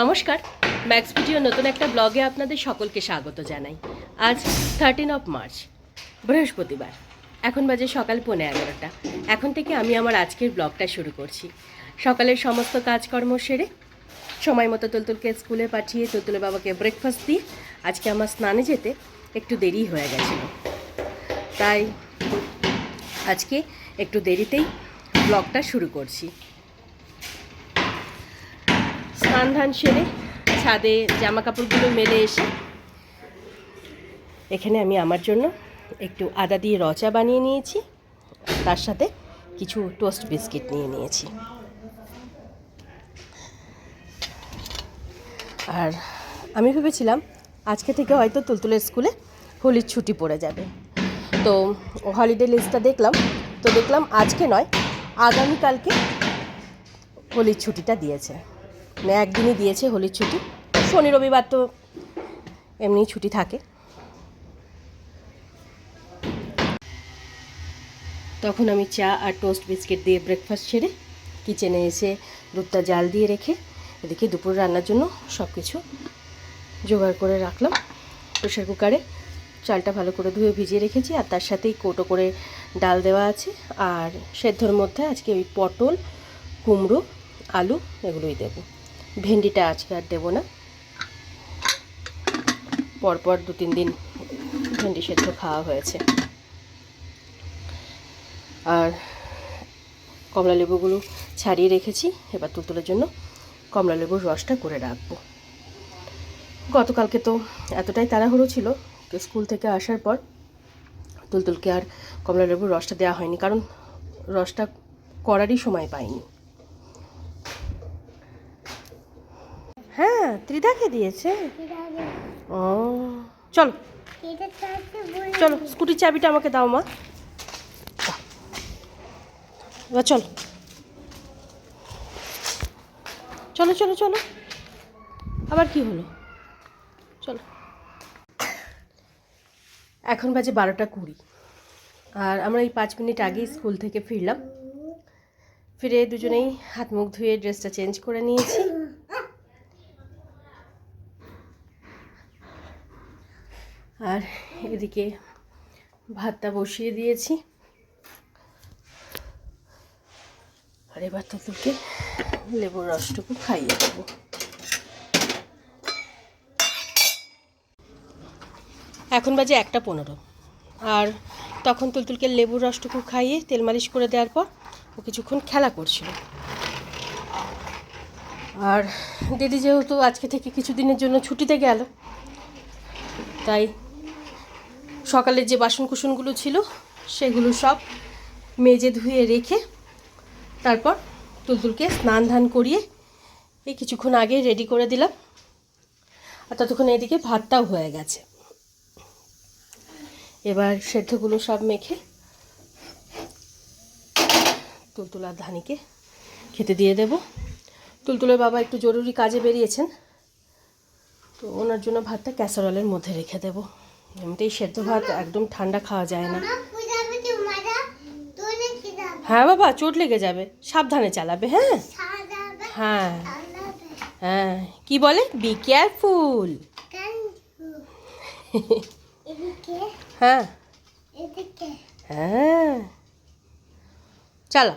নমস্কার। Max video নতুন একটা ব্লগে আপনাদের সকলকে স্বাগত জানাই। আজ থার্টিন অফ মার্চ বৃহস্পতিবার। এখন বাজে সকাল পৌনে এগারোটা। এখন থেকে আমি আমার আজকের ব্লগটা শুরু করছি। সকালের সমস্ত কাজকর্ম সেরে, সময় মতো তুলতুলকে স্কুলে পাঠিয়ে তুলতুলের বাবাকে ব্রেকফাস্ট দিয়ে আজকে আমার স্নানে যেতে একটু দেরি হয়ে গেছিল। তাই আজকে একটু দেরিতেই ব্লগটা শুরু করছি। স্নান ধান সেরে ছাদে জামা কাপড়গুলো মেলে এসে এখানে আমি আমার জন্য একটু আদা দিয়ে রচা বানিয়ে নিয়েছি। তার সাথে কিছু টোস্ট বিস্কিট নিয়ে নিয়েছি। আর আমি ভেবেছিলাম আজকে থেকে হয়তো তুলতুলের স্কুলে হোলির ছুটি পড়ে যাবে। তো হলিডে লিস্টটা দেখলাম। তো দেখলাম আজকে নয়, আগামীকালকে হোলির ছুটিটা দিয়েছে। একদিনই দিয়েছে হোলির ছুটি। শনি, রবিবার তো এমনি ছুটি থাকে। তখন আমি চা আর টোস্ট বিস্কিট দিয়ে ব্রেকফাস্ট সেরে কিচেনে এসে দুধটা জাল দিয়ে রেখে এদিকে দুপুর রান্নার জন্য সব কিছু জোগাড় করে রাখলাম। প্রেশার কুকারে চালটা ভালো করে ধুয়ে ভিজিয়ে রেখেছি আর তার সাথেই কোটো করে ডাল দেওয়া আছে আর সেদ্ধর মধ্যে আজকে ওই পটল, কুমড়ো, আলু এগুলোই দেবো। ভেন্ডিটা আজকে আর দেবো না। পরপর দু তিন দিন ভেন্ডি সেদ্ধ খাওয়া হয়েছে। আর কমলা লেবুগুলো ছাড়িয়ে রেখেছি, এবার তুলতুলের জন্য কমলা লেবুর রসটা করে রাখব। গতকালকে তো এতটাই তাড়াহুড়ো ছিল স্কুল থেকে আসার পর তুলতুলকে আর কমলা লেবুর রসটা দেওয়া হয়নি, কারণ রসটা করারই সময় পাইনি। ত্রিদাকে দিয়েছে? ও। চলো। চলো স্কুটির চাবিটা আমাকে দাও মা। এবার চলো। চলো চলো চলো। আবার কি হলো? চলো। এখন বাজে বারোটা কুড়ি। আর আমরা এই পাঁচ মিনিট আগেই স্কুল থেকে ফিরলাম। ফিরে দুজনেই হাত মুখ ধুয়ে ড্রেসটা চেঞ্জ করে নিয়েছি। আর এদিকে ভাতটা বসিয়ে দিয়েছি। আর এবার তোকে লেবুর রসটুকু খাইয়ে দেবো। এখন বাজে একটা পনেরো। আর তখন তুলতুলকে লেবুর রসটুকু খাইয়ে তেল মালিশ করে দেওয়ার পর ও কিছুক্ষণ খেলা করছিল। আর দিদি যেহেতু আজকে থেকে কিছুদিনের জন্য ছুটিতে গেল, তাই সকালে যে বাসন কুসনগুলো ছিল, সেগুলো সব মেজে ধুয়ে রেখে তারপর তুলতুলকে স্নান ধান করিয়ে এই কিছুক্ষণ আগে রেডি করে দিলাম। আর ততক্ষণ এদিকে ভাতটাও হয়ে গেছে। এবার সেদ্ধগুলো সব মেখে তুলতুল আর ধানিকে খেতে দিয়ে দেব। তুলতুলের বাবা একটু জরুরি কাজে বেরিয়েছেন, তো ওনার জন্য ভাতটা ক্যাসারলের মধ্যে রেখে দেবো। এমনিতেই সেদ্ধ ভাত একদম ঠান্ডা খাওয়া যায় না। হ্যাঁ বাবা চোট লেগে যাবে সাবধানে চালাবে হ্যাঁ? হ্যাঁ। হ্যাঁ কি বলে? বি কেয়ারফুল হ্যাঁ। হ্যাঁ। চালা।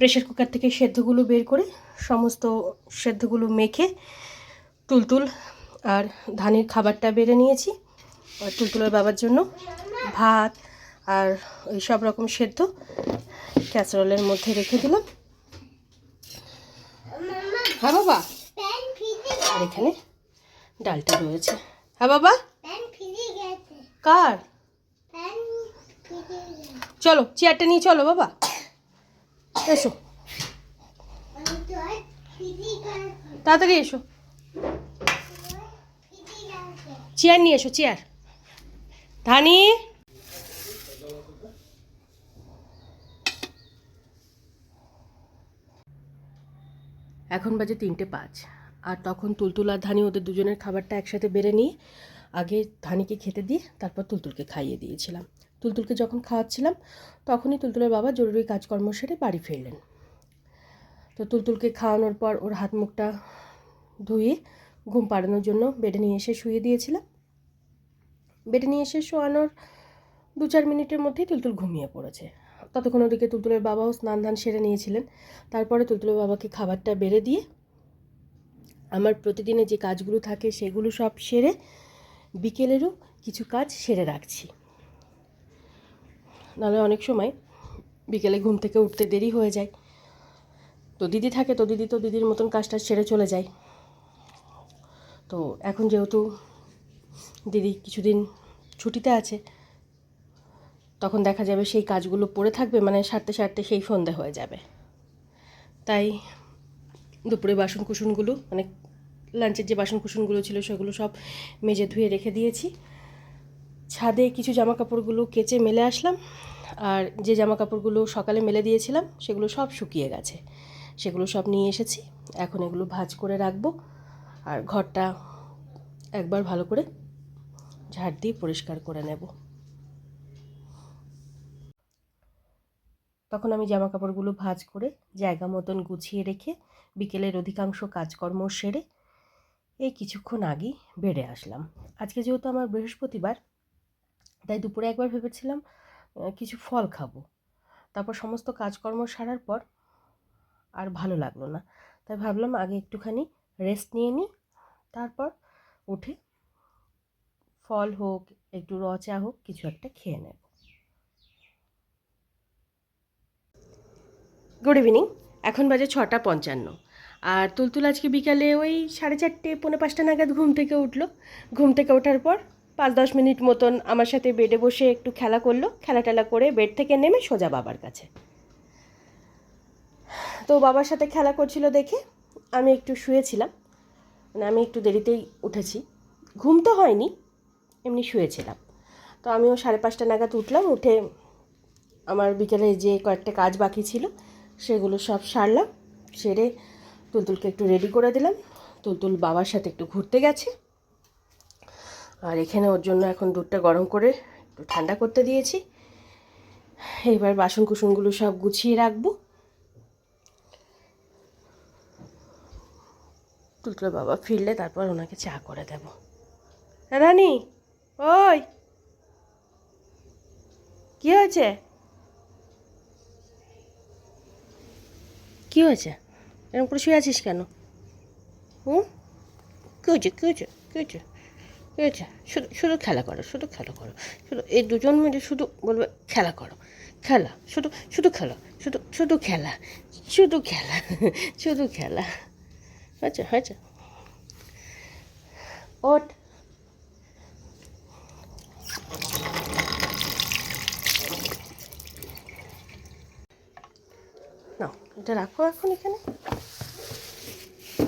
প্রেশার কুকার থেকে সেদ্ধগুলো বের করে সমস্ত সেদ্ধগুলো মেখে তুলতুল আর ধানের খাবারটা বেড়ে নিয়েছি আর তুলতুলের বাবার জন্য ভাত আর ওই সব রকম সেদ্ধ ক্যাসারোলের মধ্যে রেখে দিলাম। হ্যাঁ বাবা? আর এখানে ডালটা রয়েছে। হ্যাঁ বাবা? কার? চলো চেয়ারটা নিয়ে চলো বাবা। এসো। তাড়াতাড়ি এসো। চেয়ার নিয়ে এসো চেয়ার ধানি। এখন বাজে তিনটে পাঁচ। আর তখন তুলতুল আর ধানি ওদের দুজনের খাবারটা একসাথে বেড়ে নিয়ে আগে ধানিকে খেতে দিয়ে তারপর তুলতুলকে খাইয়ে দিয়েছিলাম। তুলতুলকে যখন খাওয়াচ্ছিলাম, তখনই তুলতুলের বাবা জরুরি কাজকর্ম সেরে বাড়ি ফিরলেন। তো তুলতুলকে খাওয়ানোর পর ওর হাত মুখটা ধুয়ে ঘুম পাড়ানোর জন্য বেডে নিয়ে এসে শুয়ে দিয়েছিলাম। বেডে নিয়ে এসে শোয়ানোর দু চার মিনিটের মধ্যেই তুলতুল ঘুমিয়ে পড়েছে। ততক্ষণ ওদিকে তুলতুলের বাবাও স্নান ধান সেরে নিয়েছিলেন। তারপরে তুলতুলের বাবাকে খাবারটা বেড়ে দিয়ে আমার প্রতিদিনের যে কাজগুলো থাকে, সেগুলো সব সেরে বিকেলেরও কিছু কাজ সেরে রাখছি। নাহলে অনেক সময় বিকেলে ঘুম থেকে উঠতে দেরি হয়ে যায়। তো দিদি থাকে তো দিদি তো দিদির মতন কাজটা সেরে চলে যায়। তো এখন যেহেতু দিদি কিছুদিন ছুটিতে আছে, তখন দেখা যাবে সেই কাজগুলো পড়ে থাকবে মানে সারতে সারতে সেই সন্ধে হয়ে যাবে। তাই দুপুরে বাসন কুসনগুলো মানে লাঞ্চের যে বাসন কুসনগুলো ছিল সেগুলো সব মেজে ধুয়ে রেখে দিয়েছি। ছাদে কিছু জামা কাপড়গুলো কেচে মেলে আসলাম। আর যে জামা কাপড়গুলো সকালে মেলে দিয়েছিলাম, সেগুলো সব শুকিয়ে গেছে। সেগুলো সব নিয়ে এসেছি। এখন এগুলো ভাঁজ করে রাখব। আর ঘরটা একবার ভালো করে ঝাড় দিয়ে পরিষ্কার করে নেব। তখন আমি জামা কাপড়গুলো ভাঁজ করে জায়গা মতন গুছিয়ে রেখে বিকেলের অধিকাংশ কাজকর্ম সেরে এই কিছুক্ষণ আগেই বেড়ে আসলাম। আজকে যেহেতু আমার বৃহস্পতিবার তাই দুপুরে একবার ভেবেছিলাম কিছু ফল খাব। তারপর সমস্ত কাজকর্ম সারার পর আর ভালো লাগল না। তাই ভাবলাম আগে একটুখানি রেস্ট নিয়ে নিই, তারপর উঠে ফল হোক, একটু র চা হোক, কিছু একটা খেয়ে নেব। গুড ইভিনিং এখন বাজে ছটা পঞ্চান্ন। আর তুলতুল আজকে বিকালে ওই সাড়ে চারটে, পৌনে পাঁচটা নাগাদ ঘুম থেকে উঠল। ঘুম থেকে ওঠার পর পাঁচ দশ মিনিট মতন আমার সাথে বেডে বসে একটু খেলা করল। খেলা টেলা করে বেড থেকে নেমে সোজা বাবার কাছে। তো বাবার সাথে খেলা করছিল দেখে আমি একটু শুয়েছিলাম। মানে আমি একটু দেরিতেই উঠেছি। ঘুম তো হয়নি, এমনি শুয়েছিলাম। তো আমিও সাড়ে পাঁচটা নাগাদ উঠলাম, উঠে আমার বিকেলে যে কয়েকটা কাজ বাকি ছিল, সেগুলো সব সারলাম, সেরে তুলতুলকে একটু রেডি করে দিলাম। তুলতুল বাবার সাথে একটু ঘুরতে গেছে। আর এখানে ওর জন্য এখন দুধটা গরম করে একটু ঠান্ডা করতে দিয়েছি। এবার বাসন কুসনগুলো সব গুছিয়ে রাখব। তুলতুলের বাবা ফিরলে তারপর ওনাকে চা করে দেব। রানী, ওই। কি হয়েছে? কি হয়েছে? এরকম করে শুয়ে আছিস কেন? হুম? কী হয়েছে? কী হয়েছে? কী হয়েছে? কী হয়েছে শুধু শুধু খেলা করো, শুধু খেলা করো। শুধু এই দুজন মিলে শুধু বলবে খেলা করো। খেলা, শুধু শুধু খেলা, শুধু শুধু খেলা শুধু খেলা শুধু খেলা। হয়েছে হয়েছে। ওট নাও, এটা রাখো এখন এখানে।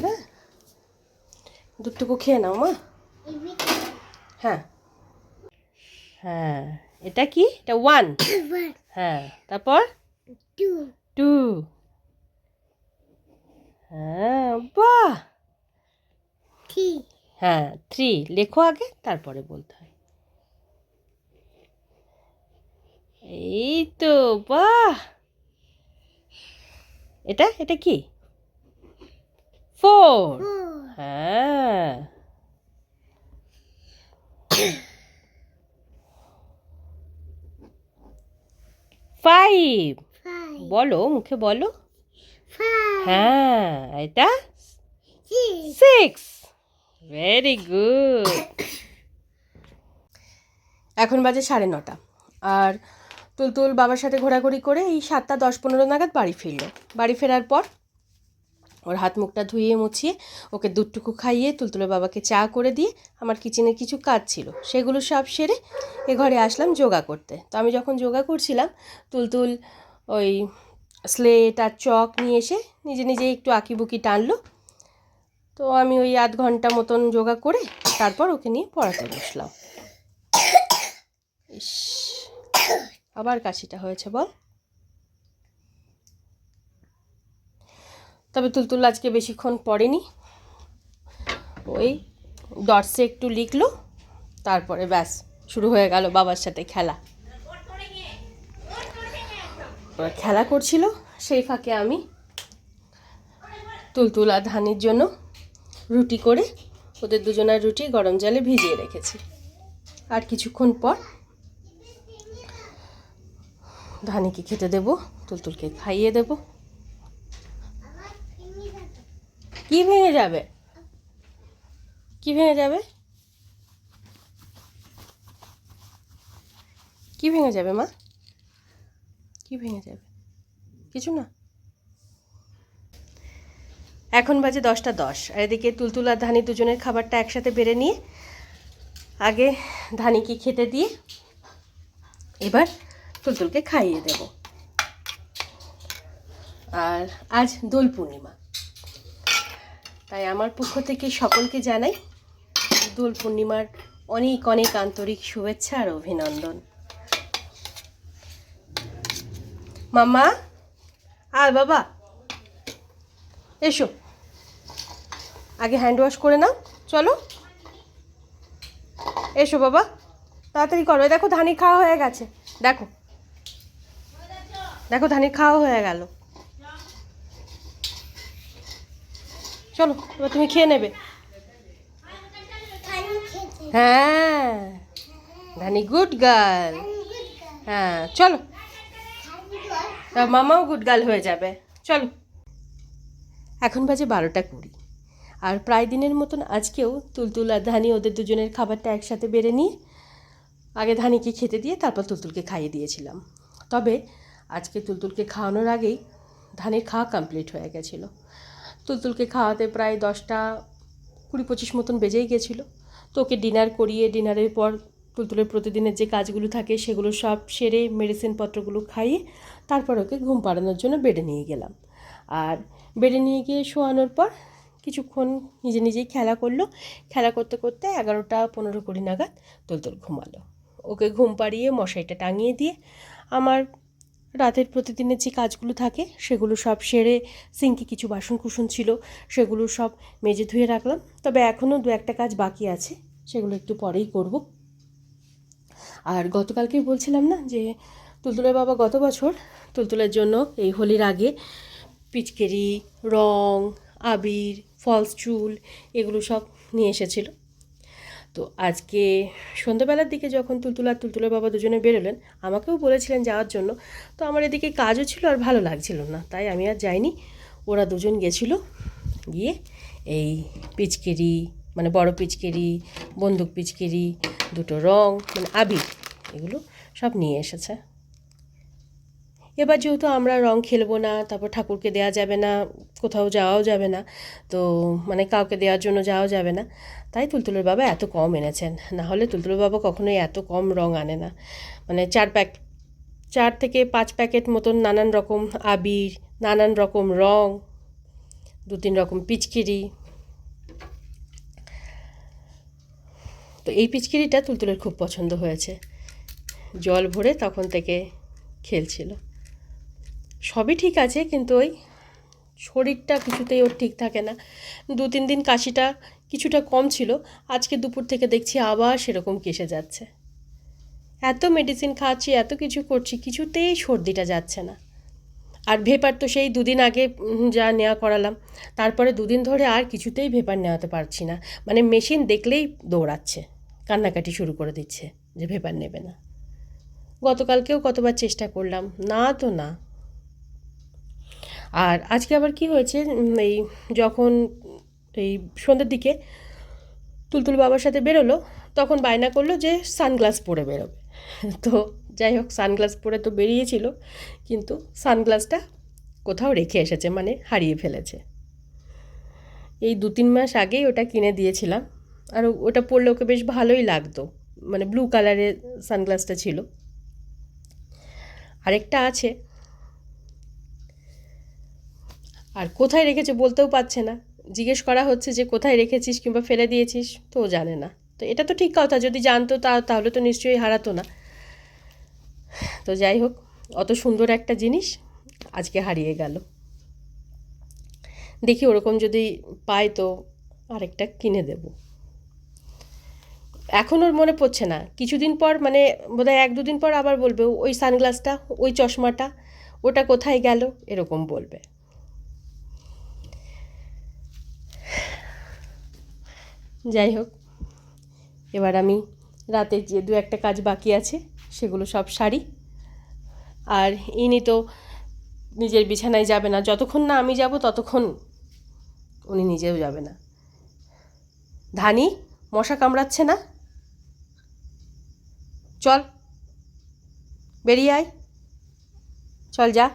হ্যাঁ। দুধটুকু খেয়ে নাও, মা। হ্যাঁ। হ্যাঁ এটা কি? এটা ওয়ান হ্যাঁ তারপর? টু হ্যাঁ বাহ। হ্যাঁ থ্রি লেখো আগে তারপরে বলতে হয়। এই তো বাহ। এটা এটা কি? ফোর হ্যাঁ। ফাইভ বলো মুখে বলো। হ্যাঁ এটা? সিক্স ভেরি গুড এখন বাজে সাড়ে নটা। আর তুলতুল বাবার সাথে ঘোরাঘুরি করে এই সাতটা দশ পনেরো নাগাদ বাড়ি ফিরলো। বাড়ি ফেরার পর ওর হাত মুখটা ধুয়ে মুছিয়ে ওকে দুধটুকু খাইয়ে তুলতুলের বাবাকে চা করে দিয়ে আমার কিচেনের কিছু কাজ ছিল, সেগুলো সব সেরে এ ঘরে আসলাম যোগা করতে। তো আমি যখন যোগা করছিলাম, তুলতুল ওই স্লেট আর চক নিয়ে এসে নিজে নিজে একটু আঁকিবুকি টানলো। তো আমি ওই আধ ঘণ্টা মতন যোগা করে তারপর ওকে নিয়ে পড়াতে বসলাম। ইস, আবার কাশিটা হয়েছে বল। তবে তুলতুল আজকে বেশিক্ষণ পড়েনি। ওই ডটসে একটু লিখলো, তারপরে ব্যাস, শুরু হয়ে গেল বাবার সাথে খেলা। খেলা করছিল, সেই ফাঁকে আমি তুলতুলা ধানের জন্য রুটি করে ওদের দুজনের রুটি গরম জলে ভিজিয়ে রেখেছি। আর কিছুক্ষণ পর ধানিকে খেতে দেব, তুলতুলকে খাইয়ে দেব। কি ভেঙে যাবে? কি ভেঙে যাবে? কি ভেঙে যাবে, মা? কি ভেঙে যাবে? কিছু না। এখন বাজে দশটা দশ, আর এদিকে তুলতুল আর ধানি দুজনের খাবারটা একসাথে বেড়ে নিয়ে আগে ধানিকে খেতে দিয়ে এবার তুলতুলকে খাইয়ে দেব। আর আজ দোল পূর্ণিমা। তাই আমার পক্ষ থেকে সকলকে জানাই দোল পূর্ণিমার অনেক অনেক আন্তরিক শুভেচ্ছা আর অভিনন্দন। মামা আর বাবা। এসো। আগে হ্যান্ড ওয়াশ করে নাও। চলো। এসো বাবা। তাড়াতাড়ি করো। দেখো ধানি খাওয়া হয়ে গেছে। দেখো। দেখো ধানি খাওয়া হয়ে গেল। চলো, এবার তুমি খেয়ে নেবে। হ্যাঁ ধানি গুড গার্ল হ্যাঁ চলো। মামাও গুড গার্ল হয়ে যাবে। চলো। এখন বাজে বারোটা কুড়ি। আর প্রায় দিনের মতন আজকেও তুলতুল আর ধানি ওদের দুজনের খাবারটা একসাথে বেড়ে নিয়ে আগে ধানিকে খেতে দিয়ে তারপর তুলতুলকে খাইয়ে দিয়েছিলাম। তবে আজকে তুলতুলকে খাওয়ানোর আগেই ধানের খাওয়া কমপ্লিট হয়ে গেছিল। তুলতুলকে খাওয়াতে প্রায় দশটা কুড়ি পঁচিশ মতন বেজেই গেছিল। তো ওকে ডিনার করিয়ে ডিনারের পর তুলতুলের প্রতিদিনের যে কাজগুলো থাকে সেগুলো সব সেরে মেডিসিনপত্রগুলো খাইয়ে তারপর ওকে ঘুম পাড়ানোর জন্য বেডে নিয়ে গেলাম। আর বেডে নিয়ে গিয়ে শোয়ানোর পর কিছুক্ষণ নিজে নিজেই খেলা করল। খেলা করতে করতে এগারোটা পনেরো কুড়ি নাগাদ তুলতুল ঘুমালো। ওকে ঘুম পাড়িয়ে মশারিটা টাঙিয়ে দিয়ে আমার রাতের প্রতিদিনের যে কাজগুলো থাকে, সেগুলো সব সেরে সিঙ্কে কিছু বাসন কুসন ছিল, সেগুলো সব মেজে ধুয়ে রাখলাম। তবে এখনও দু একটা কাজ বাকি আছে, সেগুলো একটু পরেই করব। আর গতকালকেই বলছিলাম না যে, তুলতুলের বাবা গত বছর তুলতুলের জন্য এই হোলির আগে পিচকেরি, রং, আবির, ফলস চুল এগুলো সব নিয়ে এসেছিল। তো আজকে সন্ধ্যাবেলার দিকে যখন তুলতুলা আর তুলতুলার বাবা দুজনে বেরোলেন, আমাকেও বলেছিলেন যাওয়ার জন্য। তো আমার এদিকে কাজও ছিল আর ভালো লাগছিল না, তাই আমি আর যাইনি। ওরা দুজন গেছিল, গিয়ে এই পিচকেরি মানে বড় পিচকেরি, বন্দুক পিচকেরি, দুটো রং মানে আবির, এগুলো সব নিয়ে এসেছে। এবার যেহেতু আমরা রং খেলব না, তারপর ঠাকুরকে দেওয়া যাবে না, কোথাও যাওয়াও যাবে না, তো মানে কাউকে দেওয়ার জন্য যাওয়াও যাবে না, তাই তুলতুলের বাবা এত কম এনেছেন। না হলে তুলতুলের বাবা কখনোই এত কম রং আনে না। মানে চার প্যাক, চার থেকে পাঁচ প্যাকেট মতন নানান রকম আবির, নানান রকম রং, দু তিন রকম পিচকিরি। তো এই পিচকিরিটা তুলতুলের খুব পছন্দ হয়েছে। জল ভরে তখন থেকে খেলছিল। সবই ঠিক আছে, কিন্তু ওই শরীরটা কিছুতেই ওর ঠিক থাকে না। দু তিন দিন কাশিটা কিছুটা কম ছিল, আজকে দুপুর থেকে দেখছি আবার সেরকম কেসে যাচ্ছে। এত মেডিসিন খাচ্ছি, এত কিছু করছি, কিছুতেই সর্দিটা যাচ্ছে না। আর ভেপার তো সেই দুদিন আগে যা নেওয়া করালাম, তারপরে দুদিন ধরে আর কিছুতেই ভেপার নেওয়াতে পারছি না। মানে মেশিন দেখলেই দৌড়াচ্ছে, কান্নাকাটি শুরু করে দিচ্ছে যে ভেপার নেবে না। গতকালকেও কতবার চেষ্টা করলাম, না তো না। আর আজকে আবার কি হয়েছে এই যখন এই সন্ধ্যের দিকে তুলতুল বাবার সাথে বেরোলো, তখন বায়না করল যে সানগ্লাস পরে বেরোবে। তো যাই হোক, সানগ্লাস পরে তো বেরিয়েছিল, কিন্তু সানগ্লাসটা কোথাও রেখে এসেছে মানে হারিয়ে ফেলেছে। এই দু তিন মাস আগেই ওটা কিনে দিয়েছিলাম, আর ওটা পরলে ওকে বেশ ভালোই লাগতো মানে ব্লু কালারের সানগ্লাসটা ছিল। আরেকটা আছে আর কোথায় রেখেছে বলতেও পারছে না। জিজ্ঞেস করা হচ্ছে যে কোথায় রেখেছিস কিংবা ফেলে দিয়েছিস, তো ও জানে না। তো এটা তো ঠিক কথা, যদি জানতো তা, তাহলে তো নিশ্চয়ই হারাতো না। তো যাই হোক, অত সুন্দর একটা জিনিস আজকে হারিয়ে গেল। দেখি ওরকম যদি পাই তো আরেকটা কিনে দেব। এখন ওর মনে পড়ছে না। কিছুদিন পর মানে বোধহয় এক দুদিন পর আবার বলবে, ওই সানগ্লাসটা, ওই চশমাটা, ওটা কোথায় গেল, এরকম বলবে। যাই হোক, এবার আমি রাতে যে দু একটা কাজ বাকি আছে, সেগুলো সব সারি। আর ইনি তো নিজের বিছানায় যাবে না। যতক্ষণ না আমি যাব, ততক্ষণ উনি নিজেও যাবে না। ধানি, মশা কামড়াচ্ছে না? চল, বেরিয়ে আয়। চল যা।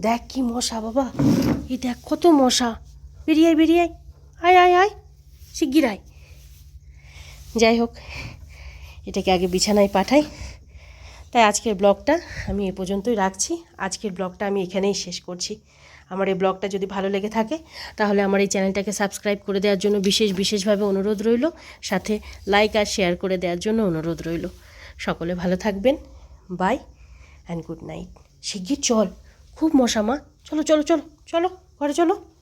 দেখ কি মশা বাবা এই দেখ কত মশা? বেরিয়ে আয় বেরিয়ে আয়। আয় আয় আয়। শিগগির আয়। যাই হোক, এটাকে আগে বিছানায় পাঠাই। তাই আজকের ব্লগটা আমি এ পর্যন্তই রাখছি। আজকের ব্লগটা আমি এখানেই শেষ করছি। আমার এই ব্লগটা যদি ভালো লেগে থাকে, তাহলে আমার এই চ্যানেলটাকে সাবস্ক্রাইব করে দেওয়ার জন্য বিশেষ, বিশেষভাবে অনুরোধ রইল। সাথে লাইক আর শেয়ার করে দেওয়ার জন্য অনুরোধ রইল। সকলে ভালো থাকবেন। Bye and good night. শিগগির চল। খুব মশা মা। চলো চলো চলো চলো, ঘরে চলো।